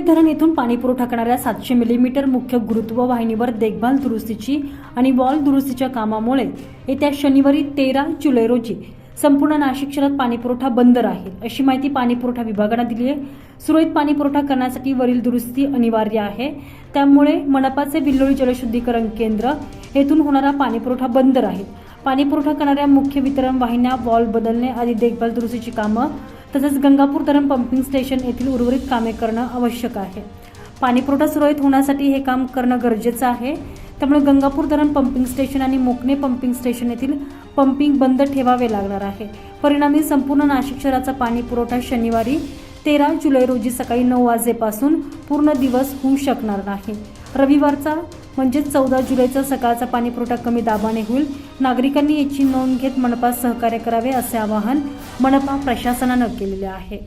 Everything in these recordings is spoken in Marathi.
हे धरण येथून पाणी पुरवठा करणाऱ्या सातशे मिलीमीटर मुख्य गुरुत्व वाहिनीवर देखभाल दुरुस्तीची आणि वॉल दुरुस्तीच्या कामामुळे येत्या शनिवारी तेरा जुलै रोजी संपूर्ण नाशिक शहरात पाणी पुरवठा बंद राहील अशी माहिती पाणी पुरवठा विभागानं दिली आहे. सुरळीत पाणी पुरवठा करण्यासाठी वरील दुरुस्ती अनिवार्य आहे. त्यामुळे मनपाचे बिल्लोळी जलशुद्धीकरण केंद्र येथून होणारा पाणी पुरवठा बंद राहील. पाणी पुरवठा करणाऱ्या मुख्य वितरण वाहिन्या वॉल बदलणे आदी देखभाल दुरुस्तीची कामं तसेच गंगापूर धरण पंपिंग स्टेशन येथील उर्वरित कामे करणं आवश्यक आहे. पाणीपुरवठा सुरळीत होण्यासाठी हे काम करणं गरजेचं आहे. त्यामुळे गंगापूर धरण पंपिंग स्टेशन आणि मोकणे पंपिंग स्टेशन येथील पंपिंग बंद ठेवावे लागणार आहे. परिणामी संपूर्ण नाशिक शहराचा पाणी पुरवठा शनिवारी तेरा जुलै रोजी सकाळी नऊ वाजेपासून पूर्ण दिवस होऊ शकणार नाही. रविवारचा म्हणजेच चौदा जुलैचा सकाळचा पाणीपुरवठा कमी दाबाने होईल. नागरिकांनी याची नोंद घेत मनपा सहकार्य करावे असे आवाहन मनपा प्रशासनानं केलेले आहे.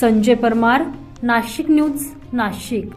संजय परमार नाशिक न्यूज नाशिक.